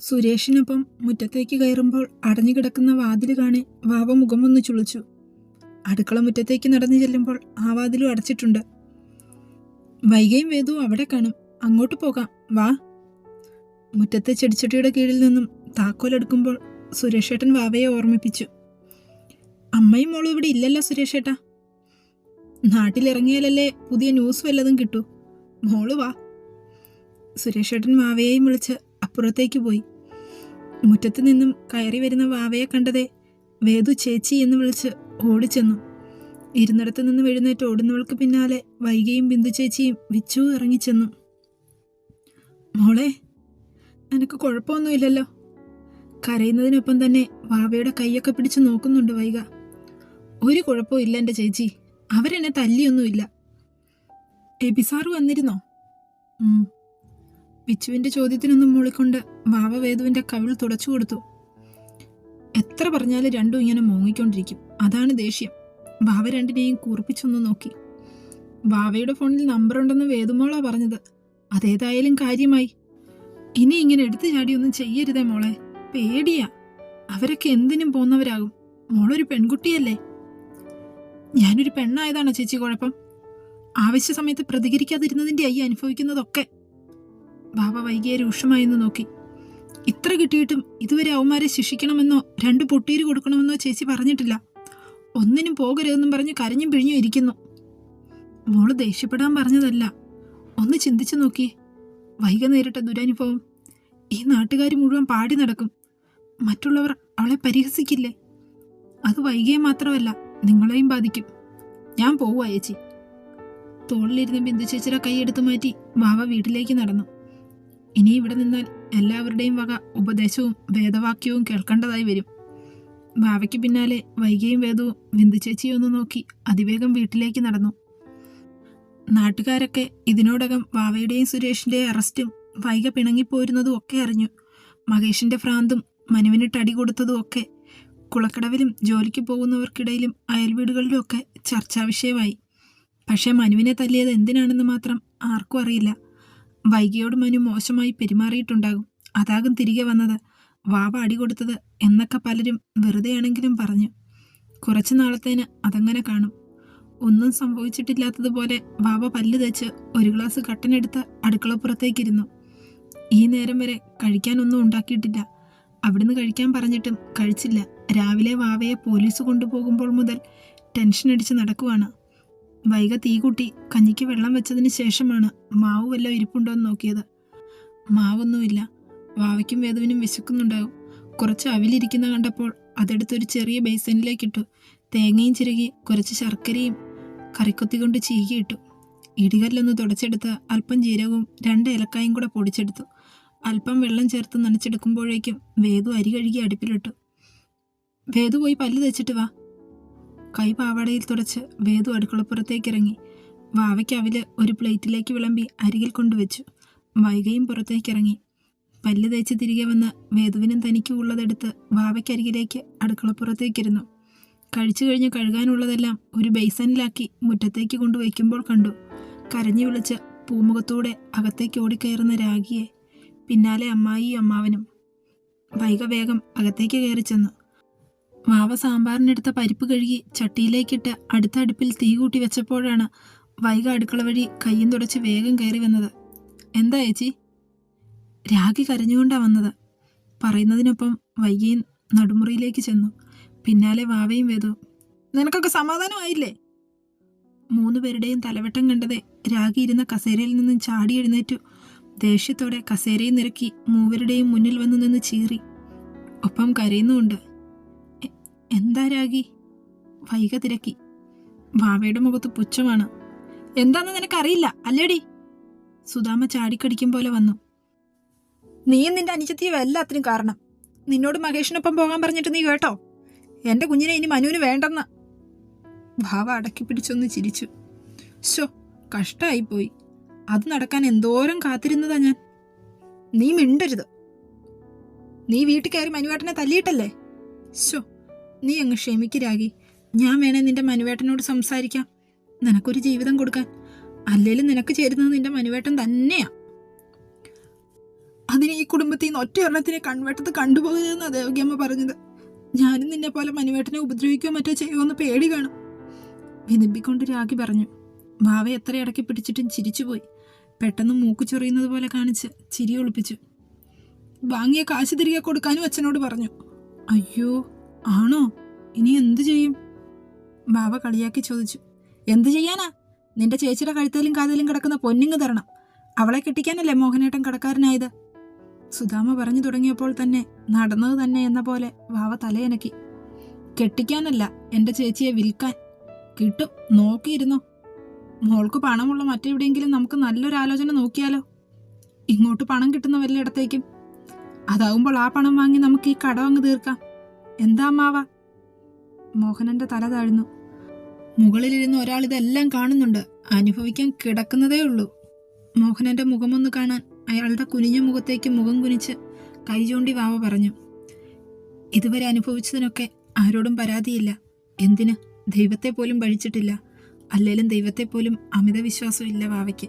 സുരേഷിനൊപ്പം മുറ്റത്തേക്ക് കയറുമ്പോൾ അടഞ്ഞു കിടക്കുന്ന വാതിൽ കാണി വാവ മുഖമൊന്ന് ചുളിച്ചു. അടുക്കള മുറ്റത്തേക്ക് നടന്നു ചെല്ലുമ്പോൾ ആ വാതിലും അടച്ചിട്ടുണ്ട്. വൈകയും വേദവും അവിടെ കാണും. അങ്ങോട്ട് പോകാം. വാ. മുറ്റത്തെ ചെടിച്ചട്ടിയുടെ കീഴിൽ നിന്നും താക്കോലെടുക്കുമ്പോൾ സുരേഷേട്ടൻ വാവയെ ഓർമ്മിപ്പിച്ചു. അമ്മയും മോളും ഇവിടെ ഇല്ലല്ലോ സുരേഷേട്ടാ. നാട്ടിലിറങ്ങിയാലല്ലേ പുതിയ ന്യൂസ് വല്ലതും കിട്ടൂ. മോൾ വാ. സുരേഷേട്ടൻ വാവയെയും വിളിച്ച് അപ്പുറത്തേക്ക് പോയി. മുറ്റത്ത് നിന്നും കയറി വരുന്ന വാവയെ കണ്ടതേ വേദു ചേച്ചി എന്ന് വിളിച്ച് ഓടിച്ചെന്നു. ഇരുന്നിടത്തു നിന്നും എഴുന്നേറ്റ് ഓടുന്നവൾക്ക് പിന്നാലെ വൈകിയും ബിന്ദു ചേച്ചിയും വിച്ചു ഇറങ്ങിച്ചെന്നു. മോളെ നിനക്ക് കുഴപ്പമൊന്നുമില്ലല്ലോ? കരയുന്നതിനൊപ്പം തന്നെ വാവയുടെ കൈയൊക്കെ പിടിച്ച് നോക്കുന്നുണ്ട് വൈക ഒരു കുഴപ്പവും ഇല്ല എന്റെ ചേച്ചി. അവരെന്നെ തല്ലിയൊന്നുമില്ല. എബിസാറ് വന്നിരുന്നോ? ഉം. വിച്ചുവിന്റെ ചോദ്യത്തിനൊന്നും മൂളിക്കൊണ്ട് വാവ വേദുവിന്റെ കവിൾ തുടച്ചു കൊടുത്തു. എത്ര പറഞ്ഞാലും രണ്ടും ഇങ്ങനെ മൂങ്ങിക്കൊണ്ടിരിക്കും. അതാണ് ദേഷ്യം. വാവ രണ്ടിനെയും കൂർപ്പിച്ചൊന്ന് നോക്കി. വാവയുടെ ഫോണിൽ നമ്പർ ഉണ്ടെന്ന് വേദുമോളാ പറഞ്ഞത്. അതേതായാലും കാര്യമായി. ഇനി ഇങ്ങനെ എടുത്തു ചാടിയൊന്നും ചെയ്യരുതേ മോളെ. പേടിയാ. അവരൊക്കെ എന്തിനും പോന്നവരാകും. മോളൊരു പെൺകുട്ടിയല്ലേ? ഞാനൊരു പെണ്ണായതാണോ ചേച്ചി കുഴപ്പം? ആവശ്യ സമയത്ത് പ്രതികരിക്കാതിരുന്നതിന്റെ അയ്യ അനുഭവിക്കുന്നതൊക്കെ. ബാബ വൈകിയെ രൂക്ഷമായെന്ന് നോക്കി. ഇത്ര കിട്ടിയിട്ടും ഇതുവരെ അവന്മാരെ ശിക്ഷിക്കണമെന്നോ രണ്ട് പൊട്ടീര് കൊടുക്കണമെന്നോ ചേച്ചി പറഞ്ഞിട്ടില്ല. ഒന്നിനും പോകരുതെന്നും പറഞ്ഞ് കരഞ്ഞും പിഴിഞ്ഞും ഇരിക്കുന്നു. മോൾ ദേഷ്യപ്പെടാൻ പറഞ്ഞതല്ല. ഒന്ന് ചിന്തിച്ചു നോക്കി. വൈക നേരിട്ട ദുരനുഭവം. ഈ നാട്ടുകാർ മുഴുവൻ പാടി നടക്കും. മറ്റുള്ളവർ അവളെ പരിഹസിക്കില്ലേ? അത് വൈകിയെ മാത്രമല്ല നിങ്ങളെയും ബാധിക്കും. ഞാൻ പോവുക ചേച്ചി. തോളിലിരുന്ന് ബിന്ദു ചേച്ചിയുടെ കൈയെടുത്ത് മാറ്റി ബാവ വീട്ടിലേക്ക് നടന്നു. ഇനി ഇവിടെ നിന്നാൽ എല്ലാവരുടെയും വക ഉപദേശവും വേദവാക്യവും കേൾക്കേണ്ടതായി വരും. ഭാവയ്ക്ക് പിന്നാലെ വൈകിയും വേദവും വിന്ദുചേച്ചിയൊന്ന് നോക്കി അതിവേഗം വീട്ടിലേക്ക് നടന്നു. നാട്ടുകാരൊക്കെ ഇതിനോടകം വാവയുടെയും സുരേഷിന്റെ അറസ്റ്റും വൈക പിണങ്ങിപ്പോരുന്നതും ഒക്കെ അറിഞ്ഞു. മഹേഷിന്റെ ഭ്രാന്തും മനുവിനിട്ട് അടി കൊടുത്തതും ഒക്കെ കുളക്കടവിലും ജോലിക്ക് പോകുന്നവർക്കിടയിലും അയൽവീടുകളിലും ഒക്കെ ചർച്ചാ വിഷയമായി പക്ഷേ മനുവിനെ തല്ലിയത് എന്തിനാണെന്ന് മാത്രം ആർക്കും അറിയില്ല. വൈകിയോട് മനു മോശമായി പെരുമാറിയിട്ടുണ്ടാകും. അതാകും തിരികെ വന്നത്. വാവ അടി കൊടുത്തത് എന്നൊക്കെ പലരും വെറുതെയാണെങ്കിലും പറഞ്ഞു. കുറച്ചു നാളത്തേന് അതങ്ങനെ കാണും. ഒന്നും സംഭവിച്ചിട്ടില്ലാത്തതുപോലെ വാവ പല്ല് തേച്ച് ഒരു ഗ്ലാസ് കട്ടനെടുത്ത് അടുക്കളപ്പുറത്തേക്കിരുന്നു. ഈ നേരം വരെ കഴിക്കാനൊന്നും ഉണ്ടാക്കിയിട്ടില്ല. അവിടുന്ന് കഴിക്കാൻ പറഞ്ഞിട്ടും കഴിച്ചില്ല. രാവിലെ വാവയെ പോലീസ് കൊണ്ടുപോകുമ്പോൾ മുതൽ ടെൻഷൻ അടിച്ച് നടക്കുവാണ്. വൈക തീ കൂട്ടി കഞ്ഞിക്ക് വെള്ളം വെച്ചതിന് ശേഷമാണ് മാവ് വല്ലതും ഇരിപ്പുണ്ടോ എന്ന് നോക്കിയത്. മാവൊന്നുമില്ല. വാവയ്ക്കും വേദവിനും വിശക്കുന്നുണ്ടാകും. കുറച്ച് അവിലിരിക്കുന്ന കണ്ടപ്പോൾ അതെടുത്തൊരു ചെറിയ ബേസനിലേക്കിട്ടു. തേങ്ങയും ചിരകി കുറച്ച് ശർക്കരയും കറിക്കൊത്തി കൊണ്ട് ചീകിയിട്ടു. ഇടികല്ലൊന്ന് തുടച്ചെടുത്ത് അല്പം ജീരകവും രണ്ട് ഏലക്കായും കൂടെ പൊടിച്ചെടുത്തു. അല്പം വെള്ളം ചേർത്ത് നനച്ചെടുക്കുമ്പോഴേക്കും വേദു അരി കഴുകി അടുപ്പിലിട്ടു. വേദു പോയി പല്ല് തേച്ചിട്ട് വാ. കൈ പാവാടയിൽ തുടച്ച് വേദു അടുക്കളപ്പുറത്തേക്ക് ഇറങ്ങി. വാവയ്ക്കവിൽ ഒരു പ്ലേറ്റിലേക്ക് വിളമ്പി അരികിൽ കൊണ്ടുവച്ചു. വൈകയും പുറത്തേക്കിറങ്ങി പല്ല് തേച്ച് തിരികെ വന്ന് വേദുവിനും തനിക്കും ഉള്ളതെടുത്ത് വാവയ്ക്കരികിലേക്ക് അടുക്കളപ്പുറത്തേക്കിരുന്നു കഴിച്ചു കഴിഞ്ഞ് കഴുകാനുള്ളതെല്ലാം ഒരു ബേസനിലാക്കി മുറ്റത്തേക്ക് കൊണ്ടുവയ്ക്കുമ്പോൾ കണ്ടു. കരഞ്ഞു വിളിച്ച് പൂമുഖത്തൂടെ അകത്തേക്ക് ഓടിക്കയറുന്ന രാഗിയെ. പിന്നാലെ അമ്മായിയും അമ്മാവനും. വൈക വേഗം അകത്തേക്ക് കയറി ചെന്നു വാവ സാമ്പാറിനെടുത്ത പരിപ്പ് കഴുകി ചട്ടിയിലേക്കിട്ട് അടുത്ത അടുപ്പിൽ തീ കൂട്ടി വെച്ചപ്പോഴാണ് വൈക അടുക്കള വഴി കയ്യും തുടച്ച് വേഗം കയറി വന്നത്. എന്താ ഏച്ചി രാഗി കരഞ്ഞുകൊണ്ടാ വന്നത്. പറയുന്നതിനൊപ്പം വയ്യയും നടുമുറിയിലേക്ക് ചെന്നു. പിന്നാലെ വാവയും വേദു. നിനക്കൊക്കെ സമാധാനമായില്ലേ? മൂന്നുപേരുടെയും തലവെട്ടം കണ്ടതേ രാഗി ഇരുന്ന കസേരയിൽ നിന്നും ചാടി എഴുന്നേറ്റു. ദേഷ്യത്തോടെ കസേരയിൽ നിരക്കി മൂവരുടെയും മുന്നിൽ വന്നു നിന്ന് ചീറി. ഒപ്പം കരയുന്നുമുണ്ട്. "എ- എന്താ രാഗി? വൈക തിരക്കി. ഭാവയുടെ മുഖത്ത് പുച്ഛമാണ്. എന്താന്ന് നിനക്കറിയില്ല അല്ലേടി? സുധാമ ചാടിക്കടിക്കും പോലെ വന്നു. നീയും നിന്റെ അനുജത്തിയും എല്ലാത്തിനും കാരണം. നിന്നോട് മഹേഷിനൊപ്പം പോകാൻ പറഞ്ഞിട്ട് നീ കേട്ടോ? എന്റെ കുഞ്ഞിനെ ഇനി മനുവിന് വേണ്ടെന്ന്. ഭാവ അടക്കി പിടിച്ചൊന്ന് ചിരിച്ചു. ശോ കഷ്ടായിപ്പോയി. അത് നടക്കാൻ എന്തോരം കാത്തിരുന്നതാ ഞാൻ. നീ മിണ്ടരുത്. നീ വീട്ടിൽ കയറി മനുവേട്ടനെ തല്ലിയിട്ടല്ലേ? ശോ നീ അങ്ങ് ക്ഷമിക്കരാകി ഞാൻ വേണേ നിന്റെ മനുവേട്ടനോട് സംസാരിക്കാം. നിനക്കൊരു ജീവിതം കൊടുക്കാൻ. അല്ലേലും നിനക്ക് ചേരുന്നത് നിന്റെ മനുവേട്ടൻ തന്നെയാ. അതിന് ഈ കുടുംബത്തിൽ നിന്ന് ഒറ്റ എണ്ണത്തിനെ കൺവെട്ടത്ത് കണ്ടുപോകരുതെന്നാണ് ദേവകിയമ്മ പറഞ്ഞത്. ഞാനും നിന്നെ പോലെ മനുവേട്ടനെ ഉപദ്രവിക്കുകയോ മറ്റോ ചെയ്യുമോ എന്ന് പേടി കാണും. വിനിപ്പിക്കൊണ്ട് രാഗി പറഞ്ഞു. ഭാവ എത്ര ഇടയ്ക്ക് പിടിച്ചിട്ടും ചിരിച്ചുപോയി. പെട്ടെന്ന് മൂക്ക് ചൊറിയുന്നത് പോലെ കാണിച്ച് ചിരി ഒളിപ്പിച്ചു. വാങ്ങിയ കാശ് തിരികെ കൊടുക്കാനും അച്ഛനോട് പറഞ്ഞു. അയ്യോ ആണോ? ഇനി എന്തു ചെയ്യും? ബാബ കളിയാക്കി ചോദിച്ചു. എന്തു ചെയ്യാനാ? നിന്റെ ചേച്ചിയുടെ കഴുത്തേലും കാതലും കിടക്കുന്ന പൊന്നിങ് തരണം. അവളെ കെട്ടിക്കാനല്ലേ മോഹനേട്ടൻ കടക്കാരനായത്? സുധാമ പറഞ്ഞു തുടങ്ങിയപ്പോൾ തന്നെ നടന്നത് തന്നെ എന്ന പോലെ വാവ തലയനക്കി. കെട്ടിക്കാനല്ല എന്റെ ചേച്ചിയെ വിൽക്കാൻ. കിട്ടും നോക്കിയിരുന്നു? മോൾക്ക് പണമുള്ള മറ്റെവിടെയെങ്കിലും നമുക്ക് നല്ലൊരു ആലോചന നോക്കിയാലോ? ഇങ്ങോട്ട് പണം കിട്ടുന്ന വല്ലയിടത്തേക്കും അതാവുമ്പോൾ ആ പണം വാങ്ങി നമുക്ക് ഈ കടം അങ്ങ് തീർക്കാം. എന്താ അമ്മാവ മോഹനന്റെ തല താഴ്ന്നു. മുകളിലിരുന്ന് ഒരാൾ ഇതെല്ലാം കാണുന്നുണ്ട്. അനുഭവിക്കാൻ കിടക്കുന്നതേ ഉള്ളൂ. മോഹനന്റെ മുഖമൊന്ന് കാണാൻ അയാളുടെ കുനിഞ്ഞ മുഖത്തേക്ക് മുഖം കുനിച്ച് കൈ ചൂണ്ടി വാവ പറഞ്ഞു. ഇതുവരെ അനുഭവിച്ചതിനൊക്കെ ആരോടും പരാതിയില്ല. എന്തിന്? ദൈവത്തെ പോലും പഴിച്ചിട്ടില്ല അല്ലേലും ദൈവത്തെ പോലും അമിത വിശ്വാസമില്ല വാവയ്ക്ക്.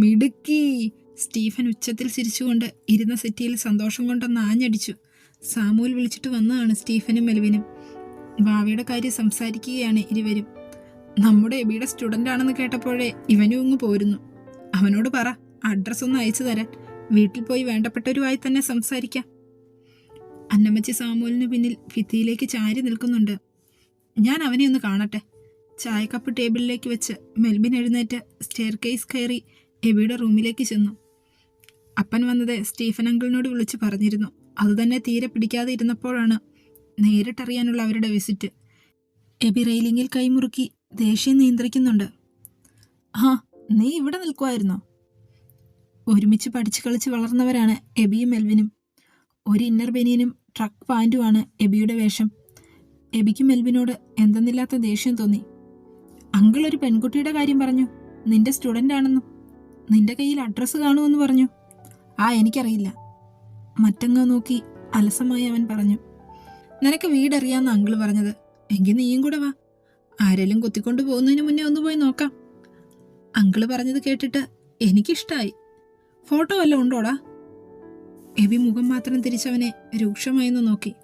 മിടുക്കി. സ്റ്റീഫൻ ഉച്ചത്തിൽ ചിരിച്ചുകൊണ്ട് ഇരുന്ന സിറ്റിയിൽ സന്തോഷം കൊണ്ടൊന്ന് ആഞ്ഞടിച്ചു. സാമുവൽ വിളിച്ചിട്ട് വന്നതാണ് സ്റ്റീഫനും മെൽവിനും. ഭാവിയുടെ കാര്യം സംസാരിക്കുകയാണ് ഇരുവരും. നമ്മുടെ എബിയുടെ സ്റ്റുഡന്റ് ആണെന്ന് കേട്ടപ്പോഴേ ഇവനും ഇങ്ങ് പോരുന്നു. അവനോട് പറ അഡ്രസ്സ് ഒന്ന് അയച്ചു തരാൻ. വീട്ടിൽ പോയി വേണ്ടപ്പെട്ടവരുമായി തന്നെ സംസാരിക്കാം. അന്നമ്മച്ചി സാമുവലിന് പിന്നിൽ ഭിത്തിയിലേക്ക് ചാരി നിൽക്കുന്നുണ്ട്. ഞാൻ അവനെ ഒന്ന് കാണട്ടെ. ചായക്കപ്പ് ടേബിളിലേക്ക് വെച്ച് മെൽബിൻ എഴുന്നേറ്റ് സ്റ്റെയർ കേസ് കയറി എബിയുടെ റൂമിലേക്ക് ചെന്നു. അപ്പൻ വന്നത് സ്റ്റീഫൻ അങ്കിളിനോട് വിളിച്ച് പറഞ്ഞിരുന്നു. അതുതന്നെ തീരെ പിടിക്കാതെ ഇരുന്നപ്പോഴാണ് നേരിട്ടറിയാനുള്ള അവരുടെ വിസിറ്റ് എബി റെയിലിങ്ങിൽ കൈമുറുക്കി ദേഷ്യം നിയന്ത്രിക്കുന്നുണ്ട്. ആ നീ ഇവിടെ നിൽക്കുമായിരുന്നോ ഒരുമിച്ച് പഠിച്ചു കളിച്ച് വളർന്നവരാണ് എബിയും മെൽവിനും. ഒരു ഇന്നർ ബനിയനും ട്രക്ക് പാന്റുമാണ് എബിയുടെ വേഷം. എബിക്കും മെൽവിനോട് എന്തെന്നില്ലാത്ത ദേഷ്യം തോന്നി. അങ്കിൾ ഒരു പെൺകുട്ടിയുടെ കാര്യം പറഞ്ഞു. നിന്റെ സ്റ്റുഡന്റ് ആണെന്നും. നിന്റെ കയ്യിൽ അഡ്രസ്സ് കാണുമെന്ന് പറഞ്ഞു. ആ എനിക്കറിയില്ല. മറ്റങ്ങ് നോക്കി അലസമായി അവൻ പറഞ്ഞു നിനക്ക് വീടറിയാന്ന് അങ്കിൾ പറഞ്ഞത്. എങ്കിൽ നീയും കൂടെ വാ. ആരെങ്കിലും കുത്തിക്കൊണ്ട് പോകുന്നതിന് മുന്നേ ഒന്ന് പോയി നോക്കാം. അങ്കിൾ പറഞ്ഞത് കേട്ടിട്ട് എനിക്കിഷ്ടായി. ഫോട്ടോ വല്ലതും ഉണ്ടോടാ? എബി മുഖം മാത്രം തിരിച്ചവനെ രൂക്ഷമായെന്ന് നോക്കി.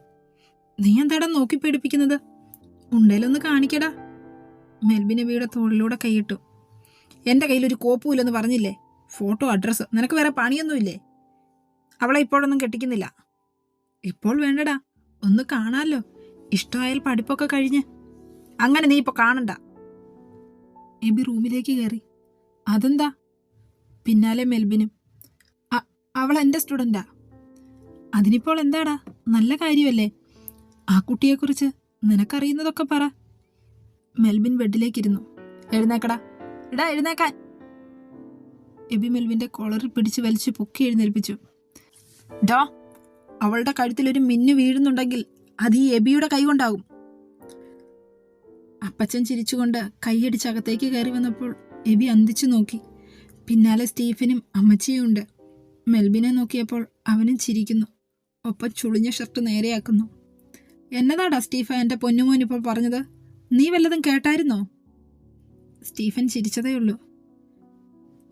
നീ എന്താടാ നോക്കി പേടിപ്പിക്കുന്നത്? ഉണ്ടേലൊന്ന് കാണിക്കടാ. മെൽബിൻ എബിയുടെ തോളിലൂടെ കൈയിട്ടു. എന്റെ കയ്യിലൊരു കോപ്പുമില്ലെന്ന് പറഞ്ഞില്ലേ? Photo address. നിനക്ക് വേറെ പണിയൊന്നുമില്ലേ? അവളെ ഇപ്പോഴൊന്നും കെട്ടിക്കുന്നില്ല. ഇപ്പോൾ വേണ്ടടാ ഒന്ന് കാണാലോ. ഇഷ്ടമായാൽ പഠിപ്പൊക്കെ കഴിഞ്ഞ്. അങ്ങനെ നീ ഇപ്പോൾ കാണണ്ട. എബി റൂമിലേക്ക് കയറി. അതെന്താ? പിന്നാലെ മെൽബിനും. അവൾ എന്റെ സ്റ്റുഡന്റാ. അതിനിപ്പോൾ എന്താടാ? നല്ല കാര്യമല്ലേ? ആ കുട്ടിയെക്കുറിച്ച് നിനക്കറിയുന്നതൊക്കെ പറ. മെൽബിൻ ബെഡിലേക്കിരുന്നു. എഴുന്നേക്കടാ. എടാ എഴുന്നേക്കാൻ. എബി മെൽബിന്റെ കോളറിൽ പിടിച്ച് വലിച്ചു പൊക്കി എഴുന്നേൽപ്പിച്ചു. ഡോ അവളുടെ കഴുത്തിൽ ഒരു മിന്നു വീഴുന്നുണ്ടെങ്കിൽ അത് ഈ എബിയുടെ കൈകൊണ്ടാകും അപ്പച്ചൻ ചിരിച്ചുകൊണ്ട് കൈയടിച്ച് അകത്തേക്ക് കയറി വന്നപ്പോൾ എബി അന്തിച്ചു നോക്കി. പിന്നാലെ സ്റ്റീഫനും അമ്മച്ചിയും ഉണ്ട്. മെൽബിനെ നോക്കിയപ്പോൾ അവനും ചിരിക്കുന്നു. ഒപ്പം ചുളിഞ്ഞ ഷർട്ട് നേരെയാക്കുന്നു. എന്നതാടാ സ്റ്റീഫൻ എന്റെ പൊന്നുമോൻ ഇപ്പോൾ പറഞ്ഞത്? നീ വല്ലതും കേട്ടായിരുന്നോ? സ്റ്റീഫൻ ചിരിച്ചതേയുള്ളൂ.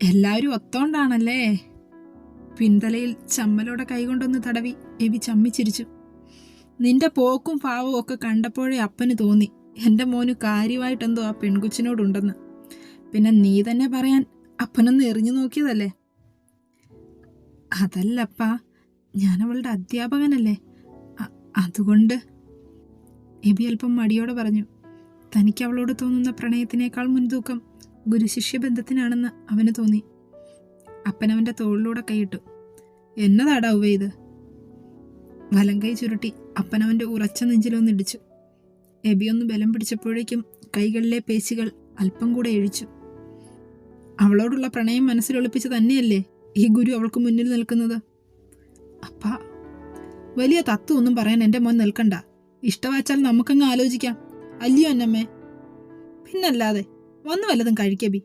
എല്ലാവരും ഒത്തോണ്ടാണല്ലേ? പിന്തലയിൽ ചമ്മലോടെ കൈകൊണ്ടൊന്ന് തടവി എബി ചമ്മിച്ചിരിച്ചു നിന്റെ പോക്കും പാവവും ഒക്കെ കണ്ടപ്പോഴേ അപ്പന് തോന്നി. എന്റെ മോന് കാര്യമായിട്ടെന്തോ ആ പെൺകുച്ചിനോടുണ്ടെന്ന്. പിന്നെ നീ തന്നെ പറയാൻ അപ്പനൊന്ന് എറിഞ്ഞു നോക്കിയതല്ലേ? അതല്ലപ്പാ ഞാൻ അവളുടെ അധ്യാപകനല്ലേ. അതുകൊണ്ട്. എബി അല്പം മടിയോടെ പറഞ്ഞു. തനിക്ക് അവളോട് തോന്നുന്ന പ്രണയത്തിനേക്കാൾ മുൻതൂക്കം ഗുരുശിഷ്യ ബന്ധത്തിനാണെന്ന് അവന് തോന്നി. അപ്പനവന്റെ തോളിലൂടെ കൈയിട്ടു. എന്നതാടാ ഉവ ഇത്? വലങ്കൈ ചുരുട്ടി അപ്പനവന്റെ ഉറച്ച നെഞ്ചിലൊന്നും ഇടിച്ചു. എബി ഒന്ന് ബലം പിടിച്ചപ്പോഴേക്കും കൈകളിലെ പേശികൾ അല്പം കൂടെ എഴിച്ചു. അവളോടുള്ള പ്രണയം മനസ്സിലൊളിപ്പിച്ച് തന്നെയല്ലേ ഈ ഗുരു അവൾക്ക് മുന്നിൽ നിൽക്കുന്നത്? അപ്പ വലിയ തത്വം ഒന്നും പറയാൻ എന്റെ മോൻ നിൽക്കണ്ട. ഇഷ്ടവാച്ചാൽ നമുക്കങ്ങ് ആലോചിക്കാം. അല്ലയോ അന്നമ്മേ? പിന്നല്ലാതെ വന്നു വല്ലതും കഴിക്കബി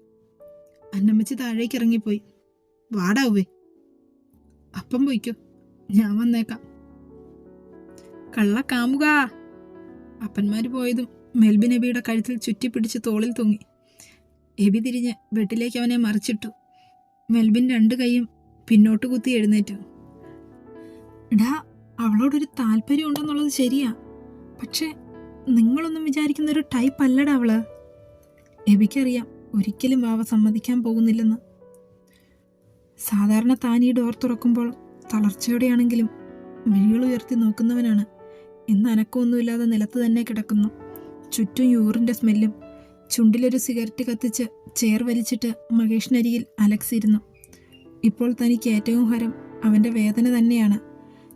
അന്നമ്മച്ചി താഴേക്ക് ഇറങ്ങിപ്പോയി. വാടാവേ. അപ്പം പോയിക്കോ. ഞാൻ വന്നേക്കാം. കള്ള കാമുക. അപ്പന്മാര് പോയതും മെൽബിൻ എബിയുടെ കഴുത്തിൽ ചുറ്റിപ്പിടിച്ച് തോളിൽ തൂങ്ങി. എബി തിരിഞ്ഞ് വെട്ടിലേക്ക് അവനെ മറിച്ചിട്ടു. മെൽബിൻ രണ്ട് കൈയും പിന്നോട്ട് കുത്തി എഴുന്നേറ്റു. ഡാ അവളോടൊരു താല്പര്യം ഉണ്ടെന്നുള്ളത് ശരിയാ. പക്ഷേ നിങ്ങളൊന്നും വിചാരിക്കുന്ന ഒരു ടൈപ്പ് അല്ലടാ അവൾ. എബിക്കറിയാം ഒരിക്കലും വാവ സമ്മതിക്കാൻ പോകുന്നില്ലെന്ന്. സാധാരണ താനീ ഡോർ തുറക്കുമ്പോൾ തളർച്ചയോടെയാണെങ്കിലും മിഴികൾ ഉയർത്തി നോക്കുന്നവനാണ്. ഇന്ന് അനക്കമൊന്നുമില്ലാതെ നിലത്ത് തന്നെ കിടക്കുന്നു. ചുറ്റും യൂറിന്റെ സ്മെല്ലും ചുണ്ടിലൊരു സിഗരറ്റ് കത്തിച്ച് ചെയർ വലിച്ചിട്ട് മഹേഷിനരികിൽ അലക്സ് ഇരുന്നു. ഇപ്പോൾ തനിക്ക് ഏറ്റവും ഹരം അവന്റെ വേദന തന്നെയാണ്.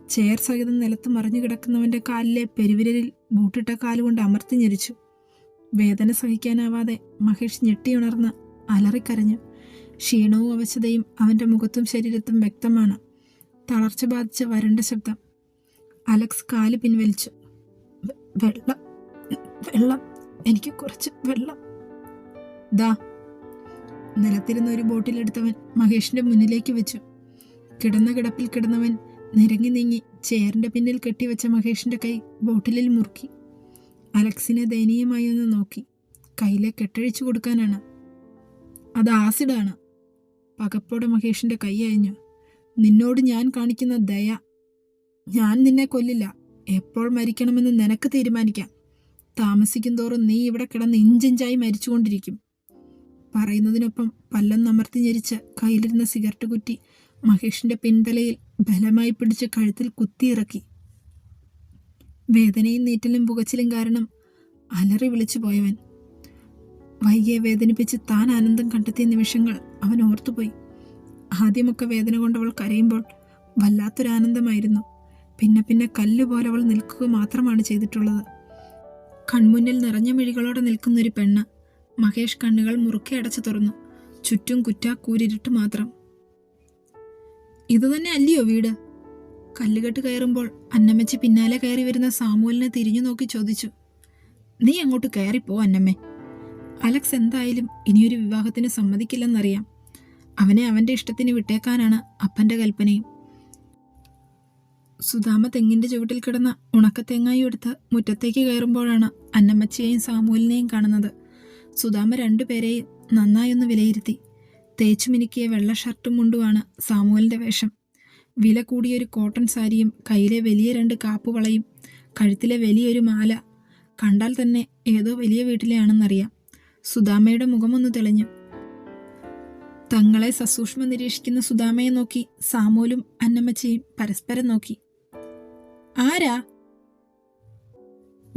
ചെയർ സഹിതം നിലത്ത് മറിഞ്ഞു കിടക്കുന്നവന്റെ കാലിലെ പെരുവിരലിൽ ബൂട്ടിട്ട കാലുകൊണ്ട് അമർത്തി ഞെരിച്ചു. വേദന സഹിക്കാനാവാതെ മഹേഷ് ഞെട്ടിയുണർന്ന് അലറിക്കരഞ്ഞു. ക്ഷീണവും അവശതയും അവന്റെ മുഖത്തും ശരീരത്തും വ്യക്തമാണ്. തളർച്ച ബാധിച്ച വരണ്ട ശബ്ദം. അലക്സ് കാൽ പിൻവലിച്ചു. വെള്ളം വെള്ളം എനിക്ക് കുറച്ച് വെള്ളം. ദാ. നിലത്തിരുന്ന ഒരു ബോട്ടിലെടുത്തവൻ മഹേഷിന്റെ മുന്നിലേക്ക് വെച്ചു. കിടന്ന കിടപ്പിൽ കിടന്നവൻ നിരങ്ങി നീങ്ങി ചെയറിന്റെ പിന്നിൽ കെട്ടിവെച്ച മഹേഷിന്റെ കൈ ബോട്ടിലിൽ മുറുക്കി. അലക്സിനെ ദയനീയമായി ഒന്ന് നോക്കി. കയ്യിലെ കെട്ടഴിച്ചു കൊടുക്കാനാണ്. അത് ആസിഡാണ്. പകപ്പോടെ മഹേഷിന്റെ കൈ നിന്നോട് ഞാൻ കാണിക്കുന്ന ദയ ഞാൻ നിന്നെ കൊല്ലില്ല. എപ്പോൾ മരിക്കണമെന്ന് നിനക്ക് തീരുമാനിക്കാം. താമസിക്കും തോറും നീ ഇവിടെ കിടന്ന് ഇഞ്ചിഞ്ചായി മരിച്ചുകൊണ്ടിരിക്കും. പറയുന്നതിനൊപ്പം പല്ലം നമർത്തി ഞെരിച്ച് കയ്യിലിരുന്ന സിഗരറ്റ് കുറ്റി മഹേഷിന്റെ പിൻതലയിൽ ബലമായി പിടിച്ച് കഴുത്തിൽ കുത്തിയിറക്കി വേദനയും നീറ്റലും പുകച്ചിലും കാരണം അലറി വിളിച്ചു പോയവൻ വൈകിയെ വേദനിപ്പിച്ച് താൻ ആനന്ദം കണ്ടെത്തിയ നിമിഷങ്ങൾ അവൻ ഓർത്തുപോയി. ആദ്യമൊക്കെ വേദന കൊണ്ടവൾ കരയുമ്പോൾ വല്ലാത്തൊരാനന്ദമായിരുന്നു പിന്നെ പിന്നെ കല്ലുപോലെ അവൾ നിൽക്കുക മാത്രമാണ് ചെയ്തിട്ടുള്ളത്. കൺമുന്നിൽ നിറഞ്ഞ മിഴികളോടെ നിൽക്കുന്നൊരു പെണ്ണ് മഹേഷ് കണ്ണുകൾ മുറുക്കെ അടച്ചു തുറന്നു. ചുറ്റും കുറ്റാക്കൂരിരുട്ട് മാത്രം. ഇതുതന്നെ അല്ലയോ വീട്? കല്ലുകെട്ട് കയറുമ്പോൾ അന്നമ്മച്ചി പിന്നാലെ കയറി വരുന്ന സാമൂലിനെ തിരിഞ്ഞു നോക്കി ചോദിച്ചു. നീ അങ്ങോട്ട് കയറിപ്പോ അന്നമ്മേ. അലക്സ് എന്തായാലും ഇനിയൊരു വിവാഹത്തിന് സമ്മതിക്കില്ലെന്നറിയാം. അവനെ അവന്റെ ഇഷ്ടത്തിന് വിട്ടേക്കാനാണ് അപ്പന്റെ കൽപ്പനയും. സുധാമ തെങ്ങിന്റെ ചുവട്ടിൽ കിടന്ന ഉണക്കത്തേങ്ങായും എടുത്ത് മുറ്റത്തേക്ക് കയറുമ്പോഴാണ് അന്നമ്മച്ചിയെയും സാമൂലിനെയും കാണുന്നത്. സുധാമ രണ്ടുപേരെയും നന്നായൊന്ന് വിലയിരുത്തി. തേച്ചു മിനുക്കിയ വെള്ള ഷർട്ടും മുണ്ടുമാണ് സാമൂലിന്റെ വേഷം. വില കൂടിയൊരു കോട്ടൺ സാരിയും കയ്യിലെ വലിയ രണ്ട് കാപ്പുവളയും കഴുത്തിലെ വലിയൊരു മാല. കണ്ടാൽ തന്നെ ഏതോ വലിയ വീട്ടിലെയാണെന്നറിയാം. സുധാമയുടെ മുഖമൊന്ന് തെളിഞ്ഞു. തങ്ങളെ സസൂക്ഷ്മം നിരീക്ഷിക്കുന്ന സുധാമയെ നോക്കി സാമൂലും അന്നമ്മച്ചയും പരസ്പരം നോക്കി. ആരാ?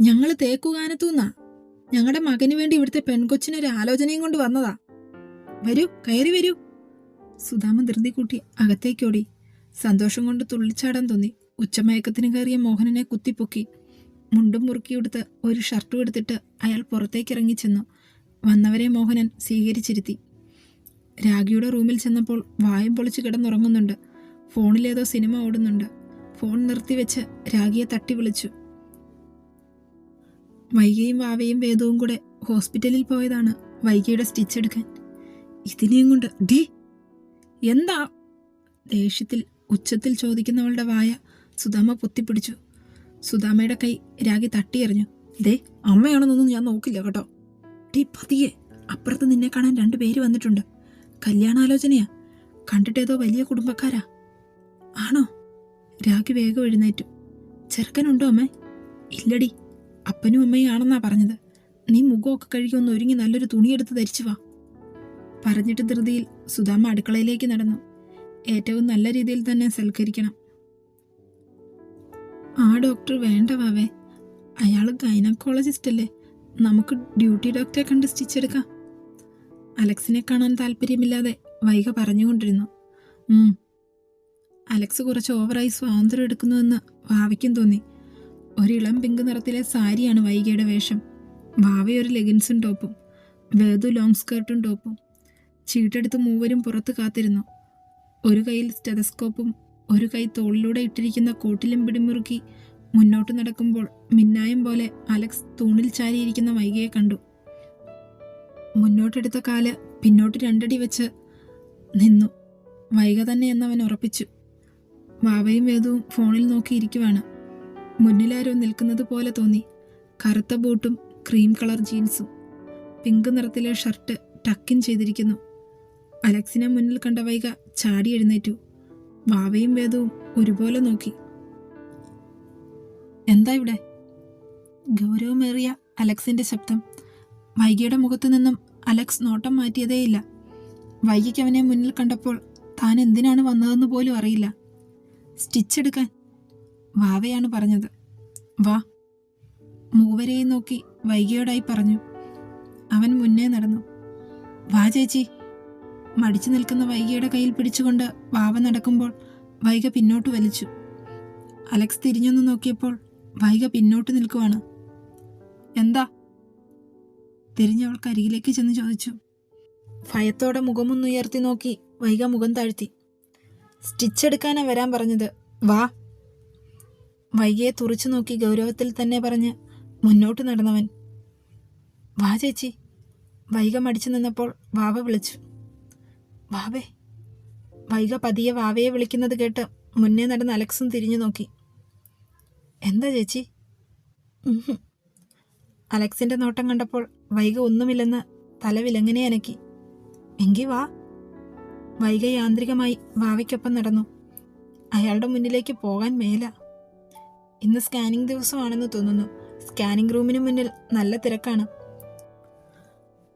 ഞങ്ങൾ തേക്കുകാനത്തൂന്നാ. ഞങ്ങളുടെ മകന് വേണ്ടി ഇവിടുത്തെ പെൺകൊച്ചിനൊരു ആലോചനയും കൊണ്ട് വന്നതാ. വരൂ കയറി വരൂ. സുധാമ ധൃതി കൂട്ടി അകത്തേക്കോടി സന്തോഷം കൊണ്ട് തുള്ളിച്ചാടാൻ തോന്നി. ഉച്ചമയക്കത്തിന് കയറിയ മോഹനനെ കുത്തിപ്പൊക്കി. മുണ്ടും മുറുക്കിയെടുത്ത് ഒരു ഷർട്ടും എടുത്തിട്ട് അയാൾ പുറത്തേക്കിറങ്ങി ചെന്നു. വന്നവരെ മോഹനൻ സ്വീകരിച്ചിരുത്തി. രാഗിയുടെ റൂമിൽ ചെന്നപ്പോൾ വായും പൊളിച്ച് കിടന്നുറങ്ങുന്നുണ്ട്. ഫോണിലേതോ സിനിമ ഓടുന്നുണ്ട്. ഫോൺ നിർത്തിവെച്ച് രാഗിയെ തട്ടി വിളിച്ചു. വൈകയും വാവയും വേദവും കൂടെ ഹോസ്പിറ്റലിൽ പോയതാണ് വൈകിയുടെ സ്റ്റിച്ച് എടുക്കാൻ. ഇതിനെയും കൊണ്ട് ഡേ എന്താ? ദേഷ്യത്തിൽ ഉച്ചത്തിൽ ചോദിക്കുന്നവളുടെ വായ സുധാമ പൊത്തിപ്പിടിച്ചു. സുധാമയുടെ കൈ രാഗി തട്ടിയെറിഞ്ഞു. ദേ അമ്മയാണെന്നൊന്നും ഞാൻ നോക്കില്ല കേട്ടോ. ടീ പതിയെ. അപ്പുറത്ത് നിന്നെ കാണാൻ രണ്ടു പേര് വന്നിട്ടുണ്ട്. കല്യാണാലോചനയാ. കണ്ടിട്ടേതോ വലിയ കുടുംബക്കാരാ. ആണോ? രാഗി വേഗം എഴുന്നേറ്റു. ചെറുക്കനുണ്ടോ അമ്മേ? ഇല്ലടി. അപ്പനും അമ്മയും ആണെന്നാ പറഞ്ഞത്. നീ മുഖമൊക്കെ കഴുകി ഒന്ന് ഒരുങ്ങി നല്ലൊരു തുണിയെടുത്ത് ധരിച്ചു വാ. പറഞ്ഞിട്ട് ധൃതിയിൽ സുധാമ അടുക്കളയിലേക്ക് നടന്നു. ഏറ്റവും നല്ല രീതിയിൽ തന്നെ സൽക്കരിക്കണം. ആ ഡോക്ടർ വേണ്ട വാവേ. അയാൾ ഗൈനക്കോളജിസ്റ്റ് അല്ലേ? നമുക്ക് ഡ്യൂട്ടി ഡോക്ടറെ കണ്ട് സ്റ്റിച്ച് എടുക്കാം അലക്സിനെ കാണാൻ താല്പര്യമില്ലാതെ വൈക പറഞ്ഞുകൊണ്ടിരുന്നു. അലക്സ് കുറച്ച് ഓവറായി സ്വാതന്ത്ര്യം എടുക്കുന്നുവെന്ന് ഭാവിക്കും തോന്നി. ഒരു ഇളം പിങ്ക് നിറത്തിലെ സാരിയാണ് വൈകയുടെ വേഷം. ഭാവയൊരു ലെഗിൻസും ടോപ്പും. വേദു ലോങ് സ്കേർട്ടും ടോപ്പും. ചീട്ടെടുത്ത് മൂവരും പുറത്ത് കാത്തിരുന്നു. ഒരു കൈയിൽ സ്റ്റെതസ്കോപ്പും ഒരു കൈ തോളിലൂടെ ഇട്ടിരിക്കുന്ന കോട്ടിലും പിടിമുറുക്കി മുന്നോട്ട് നടക്കുമ്പോൾ മിന്നായം പോലെ അലക്സ് തൂണിൽ ചാരിയിരിക്കുന്ന വൈകയെ കണ്ടു. മുന്നോട്ടെടുത്ത കാൽ പിന്നോട്ട് രണ്ടടി വെച്ച് നിന്നു. വൈക തന്നെ എന്നവൻ ഉറപ്പിച്ചു. വാവയും വേദവും ഫോണിൽ നോക്കിയിരിക്കുവാണ് മുന്നിലാരോ നിൽക്കുന്നത് പോലെ തോന്നി. കറുത്ത ബൂട്ടും ക്രീം കളർ ജീൻസും. പിങ്ക് നിറത്തിലെ ഷർട്ട് ടക്കിൻ ചെയ്തിരിക്കുന്നു. അലക്സിനെ മുന്നിൽ കണ്ട വൈക ചാടി എഴുന്നേറ്റു. വാവയും വേദവും ഒരുപോലെ നോക്കി. എന്താ ഇവിടെ? ഗൗരവമേറിയ അലക്സിന്റെ ശബ്ദം. വൈകിയുടെ മുഖത്തു നിന്നും അലക്സ് നോട്ടം മാറ്റിയതേയില്ല വൈകിക്ക് അവനെ മുന്നിൽ കണ്ടപ്പോൾ താൻ എന്തിനാണ് വന്നതെന്ന് പോലും അറിയില്ല. സ്റ്റിച്ച് എടുക്കാൻ. വാവയാണ് പറഞ്ഞത്. വാ. മൂവരെയും നോക്കി വൈകിയോടായി പറഞ്ഞു. അവൻ മുന്നേ നടന്നു. വാ ചേച്ചി. മടിച്ചു നിൽക്കുന്ന വൈകിയുടെ കയ്യിൽ പിടിച്ചുകൊണ്ട് വാവ നടക്കുമ്പോൾ വൈക പിന്നോട്ട് വലിച്ചു. അലക്സ് തിരിഞ്ഞൊന്ന് നോക്കിയപ്പോൾ വൈഗ പിന്നോട്ട് നിൽക്കുവാണ്. എന്താ? തിരിഞ്ഞവൾക്ക് അരികിലേക്ക് ചെന്ന് ചോദിച്ചു. ഭയത്തോടെ മുഖമൊന്നുയർത്തി നോക്കി വൈക മുഖം താഴ്ത്തി. സ്റ്റിച്ച് എടുക്കാനാ വരാൻ പറഞ്ഞത്. വാ. വൈകയെ തുറച്ചു നോക്കി ഗൗരവത്തിൽ തന്നെ പറഞ്ഞ് മുന്നോട്ട് നടന്നവൻ. വാ ചേച്ചി. വൈക മടിച്ചു നിന്നപ്പോൾ വാവ വിളിച്ചു. വാവേ. വൈക പതിയെ വാവയെ വിളിക്കുന്നത് കേട്ട് മുന്നേ നടന്ന അലക്സും തിരിഞ്ഞു നോക്കി. എന്താ ചേച്ചി. അലക്സിന്റെ നോട്ടം കണ്ടപ്പോൾ വൈക ഒന്നുമില്ലെന്ന് തല വിലങ്ങനെ അനക്കി. എങ്കി വാ. വൈഗ യാന്ത്രികമായി വാവയ്ക്കൊപ്പം നടന്നു. അയാളുടെ മുന്നിലേക്ക് പോകാൻ മേല. ഇന്ന് സ്കാനിംഗ് ദിവസമാണെന്ന് തോന്നുന്നു. സ്കാനിംഗ് റൂമിന് മുന്നിൽ നല്ല തിരക്കാണ്.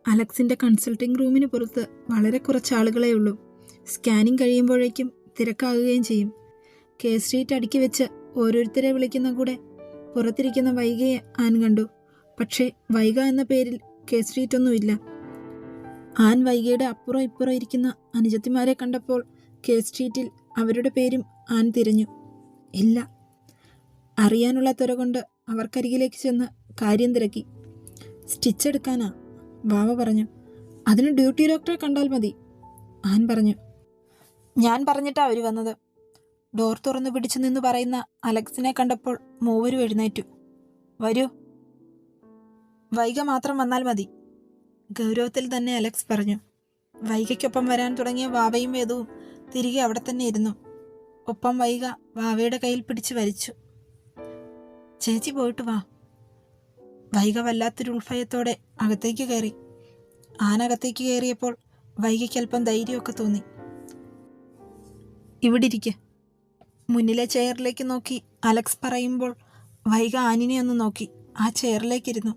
അലക്സിന്റെ കൺസൾട്ടിംഗ് റൂമിന് പുറത്ത് വളരെ കുറച്ച് ആളുകളേ ഉള്ളൂ. സ്കാനിംഗ് കഴിയുമ്പോഴേക്കും തിരക്കാകുകയും ചെയ്യും. കെ സ്ട്രീറ്റ് അടുക്കി വെച്ച് ഓരോരുത്തരെ വിളിക്കുന്ന കൂടെ പുറത്തിരിക്കുന്ന വൈകയെ ആൻ കണ്ടു. പക്ഷേ വൈഗ എന്ന പേരിൽ കേസ്രീറ്റൊന്നുമില്ല ആൻ വൈകയുടെ അപ്പുറം ഇപ്പുറം ഇരിക്കുന്ന അനുജത്തിമാരെ കണ്ടപ്പോൾ കെ സ്ട്രീറ്റിൽ അവരുടെ പേരും ആൻ തിരഞ്ഞു. ഇല്ല. അറിയാനുള്ള തുര കൊണ്ട് അവർക്കരികിലേക്ക് ചെന്ന് കാര്യം തിരക്കി. സ്റ്റിച്ച് എടുക്കാനാ വാവ പറഞ്ഞു. അതിന് ഡ്യൂട്ടി ഡോക്ടറെ കണ്ടാൽ മതി ആൻ പറഞ്ഞു. ഞാൻ പറഞ്ഞിട്ടാ അവർ വന്നത്. ഡോർ തുറന്നു പിടിച്ചു നിന്ന് പറയുന്ന അലക്സിനെ കണ്ടപ്പോൾ മൂവരും എഴുന്നേറ്റു. വരൂ. വൈക മാത്രം വന്നാൽ മതി. ഗൗരവത്തിൽ തന്നെ അലക്സ് പറഞ്ഞു. വൈഗയ്ക്കൊപ്പം വരാൻ തുടങ്ങിയ വാവയും വേദവും തിരികെ അവിടെ തന്നെ ഇരുന്നു. ഒപ്പം വൈക വാവയുടെ കയ്യിൽ പിടിച്ചു വലിച്ചു. ചേച്ചി പോയിട്ട് വാ. വൈക വല്ലാത്തൊരു ഉൾഭയത്തോടെ അകത്തേക്ക് കയറി. ആനകത്തേക്ക് കയറിയപ്പോൾ വൈകയ്ക്ക് അല്പം ധൈര്യമൊക്കെ തോന്നി. ഇവിടെ ഇരിക്കെ. മുന്നിലെ ചെയറിലേക്ക് നോക്കി. അലക്സ് പറയുമ്പോൾ വൈക ആനിനെ ഒന്ന് നോക്കി. ആ ചെയറിലേക്കിരുന്നു.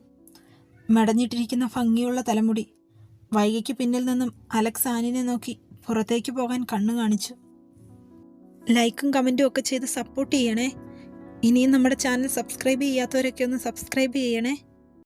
മടഞ്ഞിട്ടിരിക്കുന്ന ഭംഗിയുള്ള തലമുടി. വൈകയ്ക്ക് പിന്നിൽ നിന്നും അലക്സ് ആനിനെ നോക്കി പുറത്തേക്ക് പോകാൻ കണ്ണു കാണിച്ചു. ലൈക്കും കമന്റും ഒക്കെ ചെയ്ത് സപ്പോർട്ട് ചെയ്യണേ. ഇനിയും നമ്മുടെ ചാനൽ സബ്സ്ക്രൈബ് ചെയ്യാത്തവരൊക്കെ ഒന്ന് സബ്സ്ക്രൈബ് ചെയ്യണേ.